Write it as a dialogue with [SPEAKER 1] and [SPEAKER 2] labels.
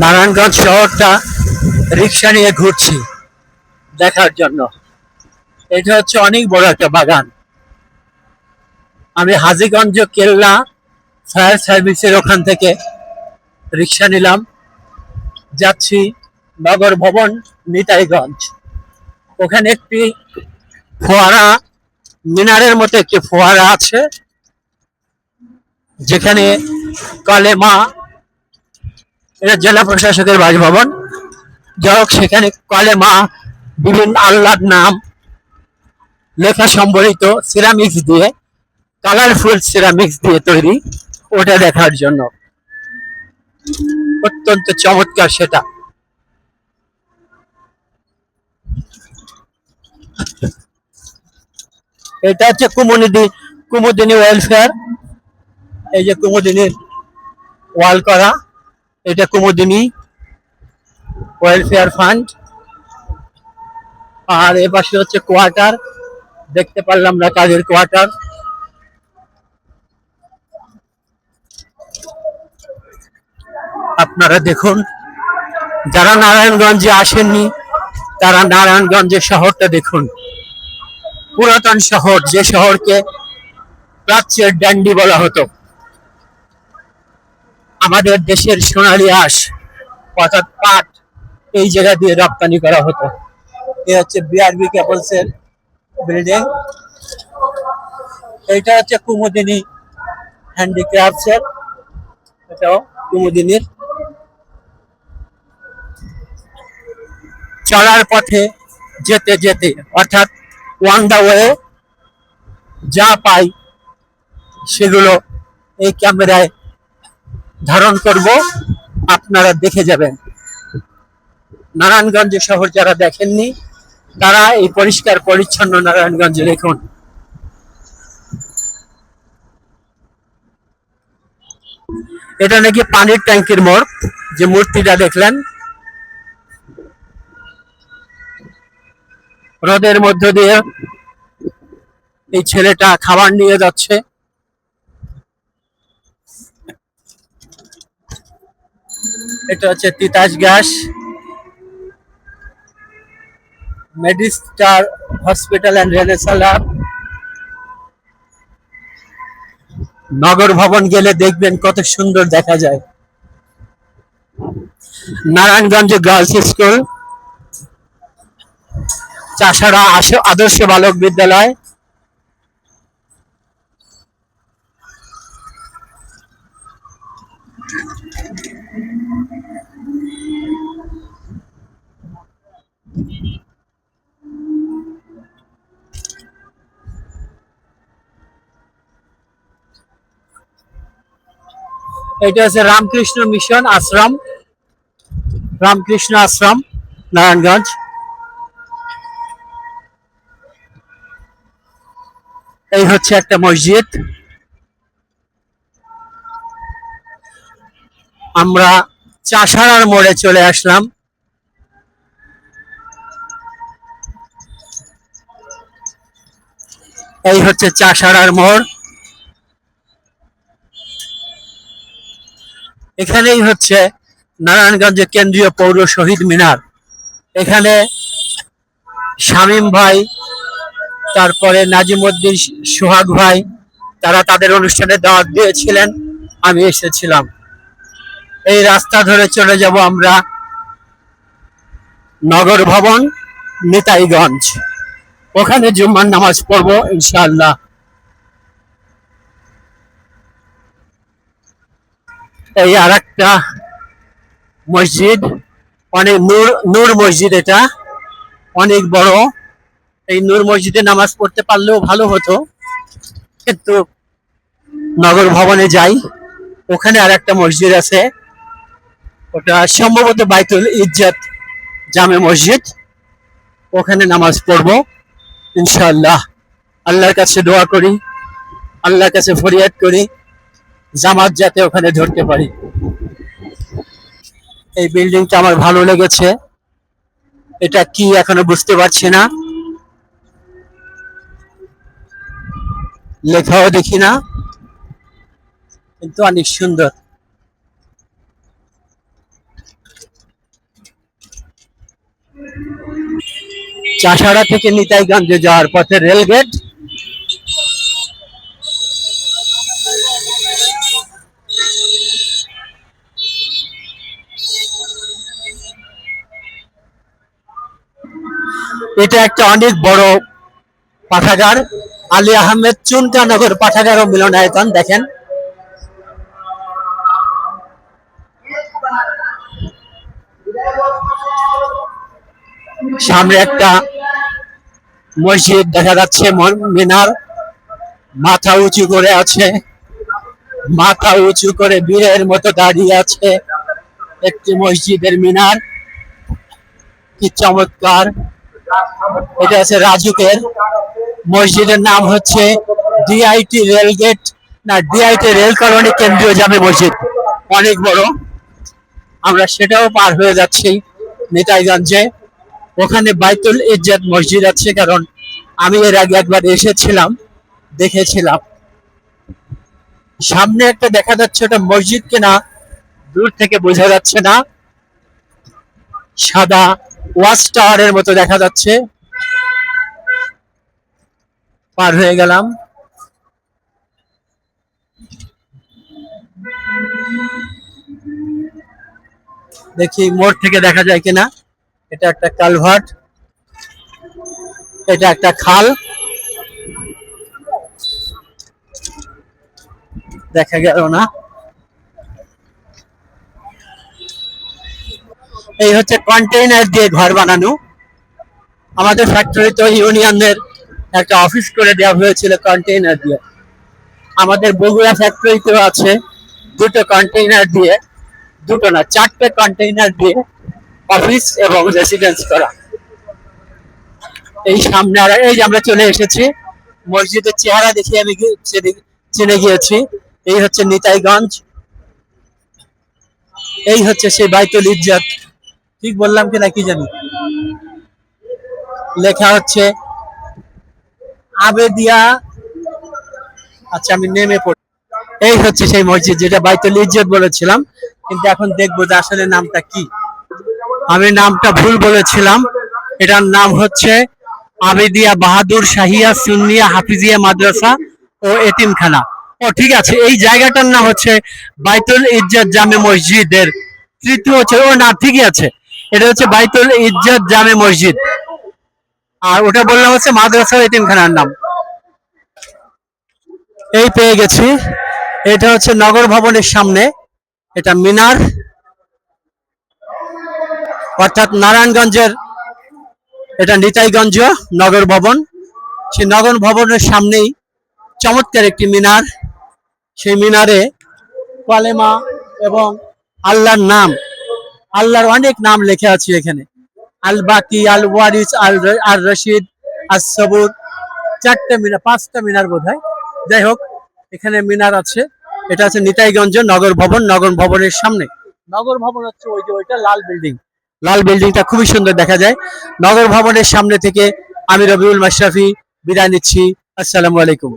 [SPEAKER 1] নারায়ণগঞ্জ শহরটা রিক্সা নিয়ে ঘুরছি দেখার জন্য। এটা হচ্ছে অনেক বড় একটা বাগান। আমি হাজিগঞ্জ, কেল্লা ফায়ার সার্ভিসের ওখান থেকে রিক্সা নিলাম। যাচ্ছি নগর ভবন, নিতাইগঞ্জ। ওখানে একটি ফোয়ারা, মিনারের মতো একটি ফোয়ারা আছে, যেখানে কালেমা এটা জেলা প্রশাসকের বাসভবন যাই হোক, সেখানে কালেমা বিভিন্ন আল্লাহর নাম, লেখা সম্বলিত সিরামিক্স দিয়ে কালারফুল সিরামিক্স দিয়ে তৈরি ওটা দেখার জন্য। অত্যন্ত চমৎকার সেটা। এটা হচ্ছে কুমুদিনী কুমুদিনী ওয়েলফেয়ার এই যে কুমুদিনীর ওয়াল করা। এটা কুমুদিনী ওয়েলফেয়ার ফান্ড। আর এ পাশে হচ্ছে কোয়ার্টার। দেখতে পারলাম না কাজের কোয়ার্টার। আপনারা দেখুন, যারা নারায়ণগঞ্জে আসেননি, তারা নারায়ণগঞ্জের শহরটা দেখুন। পুরাতন শহর, যে শহরকে প্রাচ্যের ড্যান্ডি বলা হতো। আমাদের দেশের সোনালী আঁশ অর্থাৎ পাট, এই জায়গা দিয়ে রপ্তানি করা হতো। এ হচ্ছে বিআরবি ক্যাপলস এর বিল্ডিং এটা হচ্ছে কুমুদিনী হ্যান্ডিক্রাফটস এর এটাও কুমুদিনীর। চলার পথে যেতে যেতে, অর্থাৎ ওয়ান দা ওয়ে যা পাই, সেগুলো এই ক্যামেরায় ধারণ করব, আপনারা দেখে যাবেন। নারায়ণগঞ্জ শহর যারা দেখেননি, তারা এই পরিষ্কার পরিচ্ছন্ন নারায়ণগঞ্জে দেখুন এটা নাকি পানির ট্যাঙ্কির মোড়, যে মূর্তিটা দেখলেন? হ্রদের মধ্য দিয়ে এই ছেলেটা খাবার নিয়ে যাচ্ছে। এটা হচ্ছে Titas gas. Medistar hospital and রেনেসালার নগর ভবন গেলে দেখবেন কত সুন্দর দেখা যায়। Narayanganj girls school. চাষারা আদর্শ বালক বিদ্যালয়। এটা হচ্ছে রামকৃষ্ণ মিশন আশ্রম। রামকৃষ্ণ আশ্রম নারায়ণগঞ্জ। এই হচ্ছে একটা মসজিদ। আমরা চাষারার মোড়ে চলে আসলাম। এই হচ্ছে চাষারার মোড়। এখানেই হচ্ছে নারায়ণগঞ্জের কেন্দ্রীয় পৌর শহীদ মিনার। এখানে শামীম ভাই, তারপরে নাজিমুদ্দিন সোহাগ ভাই, তারা তাদের অনুষ্ঠানে দাওয়াত দিয়েছিলেন। আমি এসেছিলাম। এই রাস্তা ধরে চলে যাব আমরা নগর ভবন, নিতাইগঞ্জ। ওখানে জুম্মার নামাজ পড়ব, ইনশাআল্লাহ। এই আর একটা মসজিদ, অনেক নূর নূর মসজিদ এটা, অনেক বড়। এই নূর মসজিদে নামাজ পড়তে পারলেও ভালো হতো। কিন্তু নগর ভবনে যাই, ওখানে আর একটা মসজিদ আছে ওটা সম্ভবত বাইতুল ইজ্জাত জামে মসজিদ। ওখানে নামাজ পড়ব, ইনশাআল্লাহ। আল্লাহর কাছে দোয়া করি, আল্লাহর কাছে ফরিয়াদ করি, জামাত যাতে ওখানে ধরতে পারি। এই বিল্ডিংটা আমার ভালো লেগেছে। এটা কি এখনও বুঝতে পারছি না। লেখাও দেখি না। কিন্তু অনেক সুন্দর। চাষাড়া থেকে নিতাইগঞ্জে যাওয়ার পথে রেলগেট এটা একটা অনেক বড় পাঠাগার। আলী আহমেদ চুনকানগর পাঠাগার ও মিলনায়তন, দেখেন। সামনে একটা মসজিদ দেখা যাচ্ছে, মন- মিনার মাথা উঁচু করে আছে। মাথা উঁচু করে বীরের মতো দাঁড়িয়ে আছে একটি মসজিদের মিনার। কি চমৎকার। এটা আছে রাজুকের মসজিদের নাম হচ্ছে ডিআইটি রেলগেট না ডিআইটি রেল কলোনি কেন্দ্রীয় জামে মসজিদ। অনেক বড়। আমরা সেটাও পার হয়ে যাচ্ছি নেতাইগঞ্জে। ওখানে বাইতুল ইজ্জাত মসজিদ আছে, কারণ আমি এর আগে একবার এসেছিলাম, দেখেছিলাম। সামনে একটা দেখা যাচ্ছে, ওটা মসজিদ কিনা, দূর থেকে বোঝা যাচ্ছে না। সাদা ওয়াচ টাওয়ারের মতো দেখা যাচ্ছে। পার হয়ে গেলাম। দেখি মোড় থেকে দেখা যায় কিনা। এটা একটা কালভার্ট, এটা একটা খাল। দেখা গেল না। এই হচ্ছে কন্টেইনার দিয়ে ঘর বানানো। আমাদের ফ্যাক্টরিতে ইউনিয়নের একটা অফিস করে দেওয়া হয়েছিল কন্টেইনার দিয়ে। আমাদের বগুড়া ফ্যাক্টরিতেও আছে দুটো কন্টেইনার দিয়ে, দুটো না, চারটে কন্টেইনার দিয়ে অফিস এবং রেসিডেন্স করা। এই সামনে আর এই যে আমরা চলে এসেছি, মসজিদের চেহারা দেখে আমি চিনে গিয়েছি। এই হচ্ছে নিতাইগঞ্জ। এই হচ্ছে সেই বাইতুল ইজ্জত। ঠিক বললাম কিনা কি জানি? লেখা হচ্ছে, আবেদিয়া আচ্ছা আমি নেমে পড়ি। এই হচ্ছে সেই মসজিদ যেটা বাইতুল ইজ্জত বলেছিলাম। কিন্তু এখন দেখব যে আসলে নামটা কি। আমি নামটা ভুল বলেছিলাম। এটার নাম হচ্ছে আবেদিয়া বাহাদুর শাহিয়া সুন্নিয়া হাফিজিয়া মাদ্রাসা ও এতিমখানা। ও, ঠিক আছে, এই জায়গাটার নাম হচ্ছে বাইতুল ইজ্জত জামে মসজিদের তৃতীয় হচ্ছে ও, না, ঠিকই আছে। এটা হচ্ছে বাইতুল ইজ্জত জামে মসজিদ। আর ওটা বললাম হচ্ছে মাদ্রাসা এতিমখানার নাম। এই পেয়ে গেছি। এটা হচ্ছে নগর ভবনের সামনে। এটা মিনার। অর্থাৎ নারায়ণগঞ্জের এটা নিতাইগঞ্জ নগর ভবন। সেই নগর ভবনের সামনেই চমৎকার একটি মিনার। সেই মিনারে কলেমা এবং আল্লাহর নাম, আল্লাহর অনেক নাম লেখা আছে এখানে। আল বাকি আল ওয়ারিস আল আর রশিদ আর সবুর চারটে মিনার, পাঁচটা মিনার বোধ হয় যাই হোক, এখানে মিনার আছে। এটা হচ্ছে নিতাইগঞ্জ নগর ভবন, নগর ভবনের সামনে। নগর ভবন হচ্ছে ওই যে ওইটা লাল বিল্ডিং। লাল বিল্ডিংটা খুবই সুন্দর দেখা যায়। নগর ভবনের সামনে থেকে আমি রবিউল মাশরাফি বিদায় নিচ্ছি। আসসালামু আলাইকুম।